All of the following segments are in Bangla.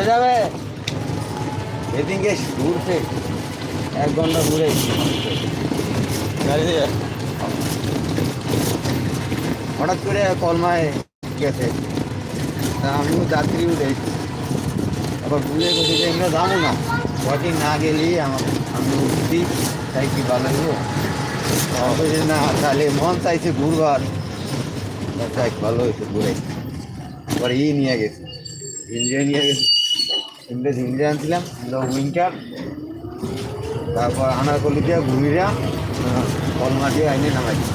হয়ে যাবে। এদিকে ঘুরছে, এক ঘণ্টা ঘুরে হঠাৎ করে কলমায় গেছে। আমিও যাত্রী উঠে আবার ঘুরে গেছি যে এগুলো জানো না কদিন না গেলেই আমার আমি উঠছি, তাই কি ভালো যে না, তাহলে মন চাইছে ঘুরবার। তা যাক, ভালো হয়েছে, ঘুরে এবার ই নিয়ে গেছে। ইন্ডিয়া নিয়ে গেছে। ইন্ডিয়া ইন্ডিয়া আনছিলাম উইন্টার তারপর আনার করলি দিয়ে ঘুমিরা কলমা দিয়ে আইনে নামাই দিই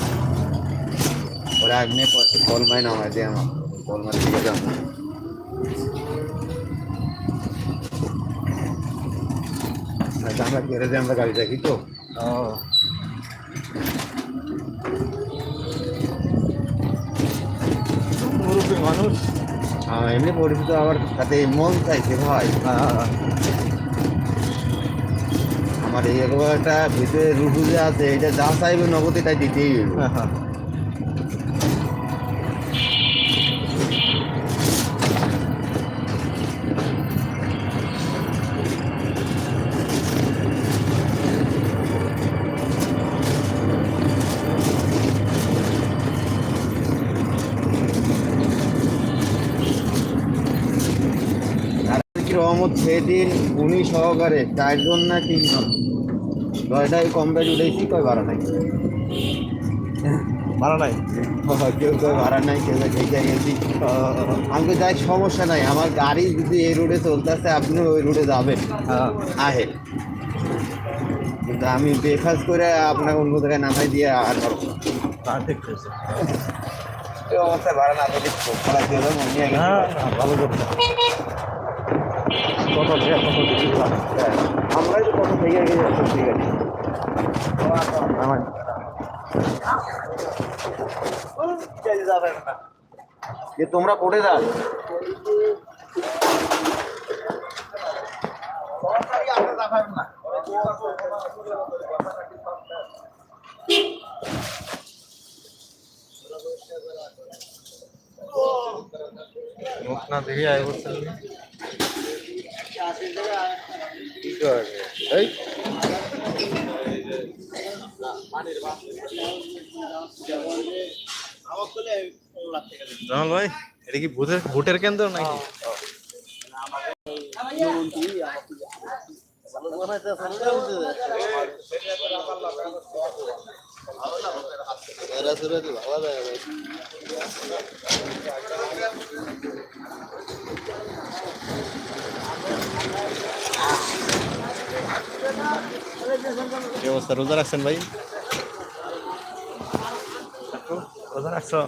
ওরা আগ্নে কলমায় নামাই দিয়ে আমার কলমা দিয়ে যাম আমরা গ্যারেজে আমরা গাড়ি রাখি তো? ও। মানুষ। এমনি পরিচিত আমার সাথে মন চাইছে, ভাই। হ্যাঁ আমার এই একটা ভিতরে রুটু যে আছে, এটা যা চাইবে নগদে তাই দিতেই হইবে। রহমত সেদিন উনি সহকারে চারজন না তিনজন? দশটায় কম বেজ উঠেছি কই ভাড়া নাই? ভাড়া নাই? কেউ কেউ ভাড়া নাই কেউ দেখে গেছি। আমি যাই সমস্যা নাই আমার গাড়ি যদি এই রোডে চলতেছে আপনি ওই রোডে যাবেন। হ্যাঁ। আহে। কিন্তু আমি বেফাস করে আপনাকে অন্য জায়গায় নামাই দিয়ে আর পারব এই অবস্থায় ভাড়া না হ্যাঁ ভালো করতে কত টাকা কত বেশি আমরাই তো কত থেকে গেছি ঠিক আছে আমার যে তোমরা কোটে যাও। মুখ না দেখে আয় করতে জামাল ভাই এটা কি ভোটের ভোটের কেন্দ্র নাকি? কি অবস্থা রোজা রাখছেন ভাই? রোজা রাখছো?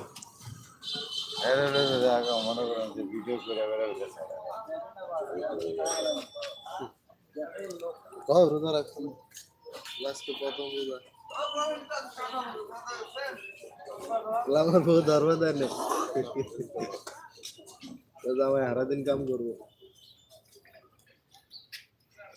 মনে করেন যে ভিডিও করে বেড়াবে রোজা রাখছেন? লাস্টে প্রথম রোজা। আমার বউ ধর্ম দেয় না সারাদিন কাম করব এত কষ্টের কাম রোজা থেকে করতে পারব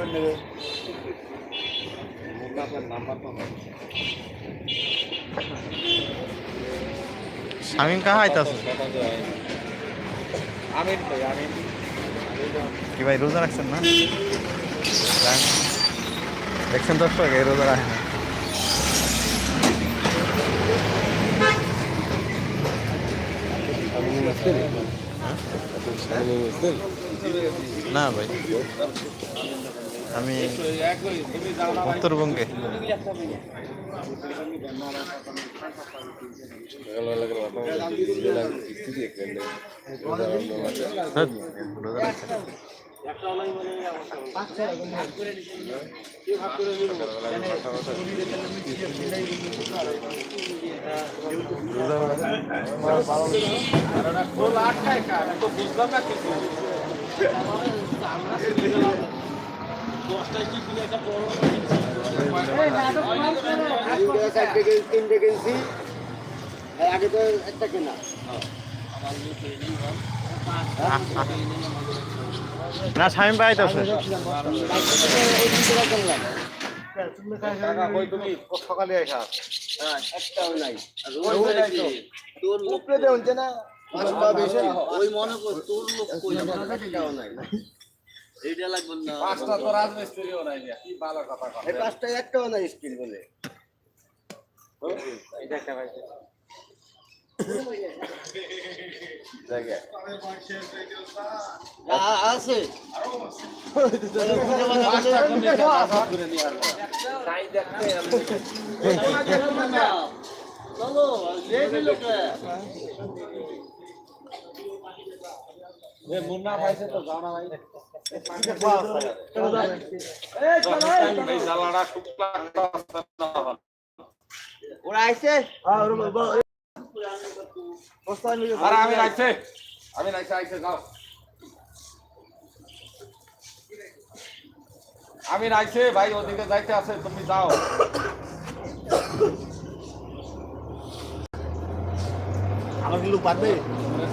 কি ভেবে করবেন নেবে। শামিম কাহা আইতাছে? হয় আমিন ভাই আমিন। কি ভাই রোজা রাখছেন না। দেখছেন দর্শক এই রোজা রাখেন। মুসলিম না ভাই। আমি একই তুমি যাও না উত্তরবঙ্গে আগে তো একটা কেনা না শামিম ভাই তুমি সকালে আসা একটাও নাই তোর উপরে দেন না ওই মনে কর তোর লোক কই? একটাও নাই। এইটা লাগবে না। পাঁচটা তো রাজমিস্ত্রিও নাই কি ভালো কথা এই পাঁচটায় একটাও নাই স্কিল বলে। এটা একটা ভাই। আছে। পাঁচটা পাঁচটা চলো মুন্না ভাইছে তো যাও না ভাই ওরা আইছে আমি রাখছে আমি রাখছে আইছে যাও আমি রাখছে ভাই ওদিকে যাইতে আছে তুমি যাও আমার কিন্তু পারবে